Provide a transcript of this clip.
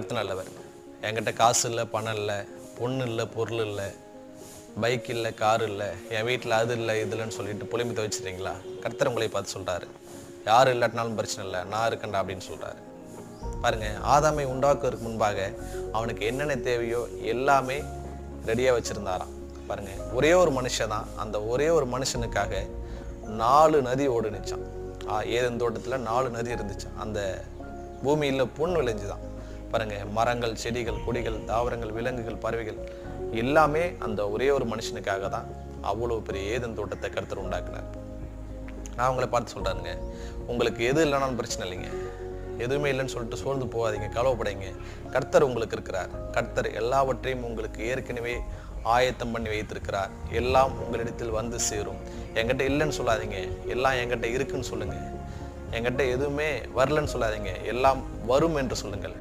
கர்த்தர் நல்லவர் என்கிட்ட காசு இல்லை பணம் இல்லை பொண்ணு இல்லை பொருள் இல்லை பைக் இல்லை கார் இல்லை என் வீட்டில் அது இல்லை இது இல்லைன்னு சொல்லிட்டு புலம்பி துவைச்சிட்டீங்களா? கர்த்தர் உங்களை பார்த்து சொல்கிறாரு யார் இல்லாட்டினாலும் பிரச்சனை இல்லை நான் இருக்கேன்டா அப்படின்னு சொல்கிறாரு பாருங்கள் ஆதாமை உண்டாக்குவதற்கு முன்பாக அவனுக்கு என்னென்ன தேவையோ எல்லாமே ரெடியாக வச்சுருந்தாராம். பாருங்கள் ஒரே ஒரு மனுஷன் தான். அந்த ஒரே ஒரு மனுஷனுக்காக நாலு நதி ஓடுனுச்சான் ஏதன் தோட்டத்தில் நாலு நதி இருந்துச்சு. அந்த பூமியில் பொன் விளைஞ்சுதான். பாருங்கள் மரங்கள் செடிகள் கொடிகள் தாவரங்கள் விலங்குகள் பறவைகள் எல்லாமே அந்த ஒரே ஒரு மனுஷனுக்காக தான் அவ்வளோ பெரிய ஏதன் தோட்டத்தை கருத்தர் உண்டாக்குனார். நான் உங்களை பார்த்து சொல்கிறேனுங்க உங்களுக்கு எது இல்லைனாலும் பிரச்சனை இல்லைங்க. எதுவுமே இல்லைன்னு சொல்லிட்டு சோர்ந்து போகாதீங்க கவலைப்படாதீங்க கர்த்தர் உங்களுக்கு இருக்கிறார். கர்த்தர் எல்லாவற்றையும் உங்களுக்கு ஏற்கனவே ஆயத்தம் பண்ணி வைத்திருக்கிறார். எல்லாம் உங்களிடத்தில் வந்து சேரும். என்கிட்ட இல்லைன்னு சொல்லாதீங்க. எல்லாம் என்கிட்ட இருக்குன்னு சொல்லுங்கள் என்கிட்ட எதுவுமே வரலன்னு சொல்லாதீங்க. எல்லாம் வரும் என்று சொல்லுங்கள்.